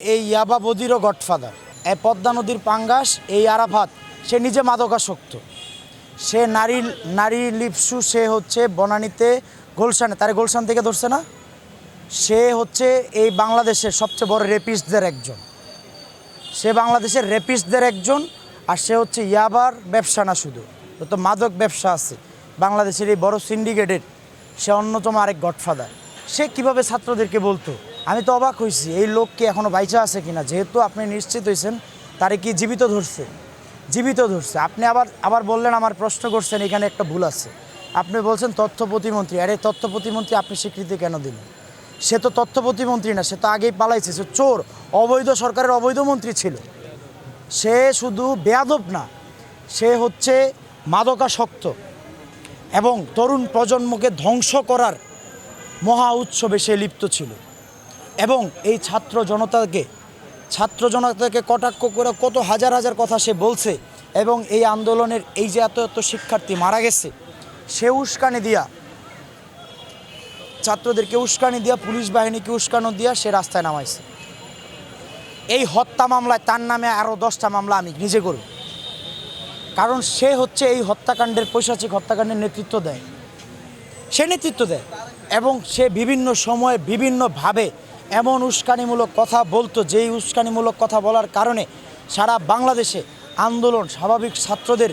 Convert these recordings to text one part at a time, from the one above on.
এই ইয়াবা বদিরও গডফাদার। এই পদ্মা নদীর পাঙ্গাস, এই আরাফাত, সে নিজে মাদকাসক্ত। সে নারী নারী লিপসু, সে হচ্ছে বনানীতে গোলশানে, তারে গোলশান থেকে ধরছে না? সে হচ্ছে এই বাংলাদেশের সবচেয়ে বড় রেপিস্টদের একজন। সে বাংলাদেশের রেপিস্টদের একজন, আর সে হচ্ছে ইয়াবার ব্যবসা না শুধু তো মাদক ব্যবসা আছে, বাংলাদেশের এই বড় সিন্ডিকেটের, সে অন্যতম আরেক গডফাদার। সে কীভাবে ছাত্রদেরকে বলতো? আমি তো অবাক হয়েছি এই লোক কি এখনও বাইচা আছে কিনা? যেহেতু আপনি নিশ্চিত হয়েছেন তারে কি জীবিত ধরছে? জীবিত ধরছে। আপনি আবার আবার বললেন, আমার প্রশ্ন করছেন, এখানে একটা ভুল আছে। আপনি বলছেন তথ্য প্রতিমন্ত্রী। আরে, তথ্য প্রতিমন্ত্রী আপনি স্বীকৃতি কেন দিলেন? সে তো তথ্য প্রতিমন্ত্রী না, সে তো আগেই পালাইছে, সে চোর, অবৈধ সরকারের অবৈধ মন্ত্রী ছিল। সে শুধু বেয়াদব না, সে হচ্ছে মাদকাসক্ত এবং তরুণ প্রজন্মকে ধ্বংস করার মহা উৎসবে সে লিপ্ত ছিল। এবং এই ছাত্র জনতাকে ছাত্র জনতাকে কটাক্ষ করে কত হাজার হাজার কথা সে বলছে এবং এই আন্দোলনের এই যে এত এত শিক্ষার্থী মারা গেছে, সে উস্কানি দিয়া, ছাত্রদেরকে উস্কানি দিয়া, পুলিশ বাহিনীকে উস্কানো দিয়া সে রাস্তায় নামাইছে। এই হত্যা মামলায় তার নামে আরও দশটা মামলা আমি নিজে করব। কারণ সে হচ্ছে এই হত্যাকাণ্ডের পৈশাচিক হত্যাকাণ্ডের নেতৃত্ব দেয়। সে নেতৃত্ব দেয় এবং সে বিভিন্ন সময়ে বিভিন্নভাবে এমন উস্কানিমূলক কথা বলতো, যেই উস্কানিমূলক কথা বলার কারণে সারা বাংলাদেশে আন্দোলন, স্বাভাবিক ছাত্রদের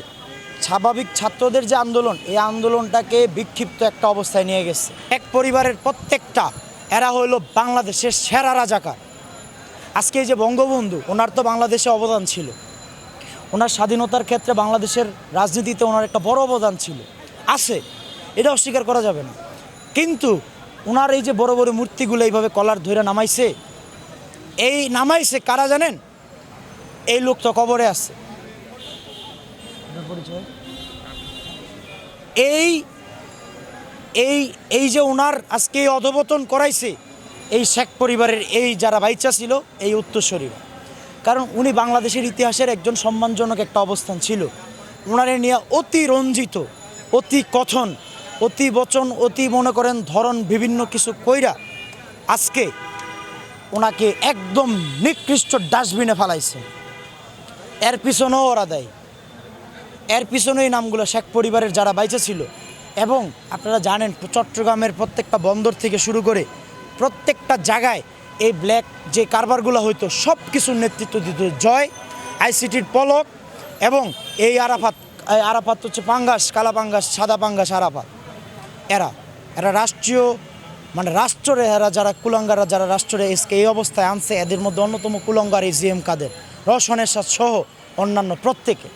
স্বাভাবিক ছাত্রদের যে আন্দোলন, এই আন্দোলনটাকে বিক্ষিপ্ত একটা অবস্থায় নিয়ে গেছে। এক পরিবারের প্রত্যেকটা, এরা হলো বাংলাদেশের সেরা রাজাকার। আজকে এই যে বঙ্গবন্ধু, ওনার তো বাংলাদেশে অবদান ছিল। ওনার স্বাধীনতার ক্ষেত্রে বাংলাদেশের রাজনীতিতে ওনার একটা বড় অবদান ছিল। আছে, এটা অস্বীকার করা যাবে না। কিন্তু ওনার এই যে বড় বড় মূর্তিগুলো এইভাবে কলার ধরে নামাইছে, এই নামাইছে কারা জানেন? এই লোক তো কবরে আছে। এই এই এই যে ওনার আজকে এই অধপতন করাইছে, এই শেখ পরিবারের এই যারা বাইচা ছিল, এই উত্তরসূরিরা কারণ উনি বাংলাদেশের ইতিহাসের একজন সম্মানজনক একটা অবস্থান ছিল। ওনারে নিয়ে অতি রঞ্জিত, অতি কথন অতি বচন অতি মনে করেন ধরন বিভিন্ন কিছু কইরা আজকে ওনাকে একদম নিকৃষ্ট ডাস্টবিনে ফেলাইছে। এর পিছনেও ওরা দেয় এর পিছনেই নামগুলো শেখ পরিবারের যারা বাইচে ছিল এবং আপনারা জানেন, চট্টগ্রামের প্রত্যেকটা বন্দর থেকে শুরু করে প্রত্যেকটা জায়গায় এই ব্ল্যাক যে কারবারগুলো হইতো সব কিছুর নেতৃত্ব দিত জয়, আইসিটির পলক এবং এই আরাফাত আরাফাত হচ্ছে পাঙ্গাস, কালা পাঙ্গাস, সাদা পাঙ্গাস, আরাফাত। এরা। এরা রাষ্ট্রীয় মানে রাষ্ট্রে এরা যারা কুলঙ্গারা যারা রাষ্ট্রে এসকে এই অবস্থায় আনছে, এদের মধ্যে অন্যতম কুলঙ্গার এই জি এম কাদের। রসনের সাথ সহ অন্যান্য প্রত্যেকে।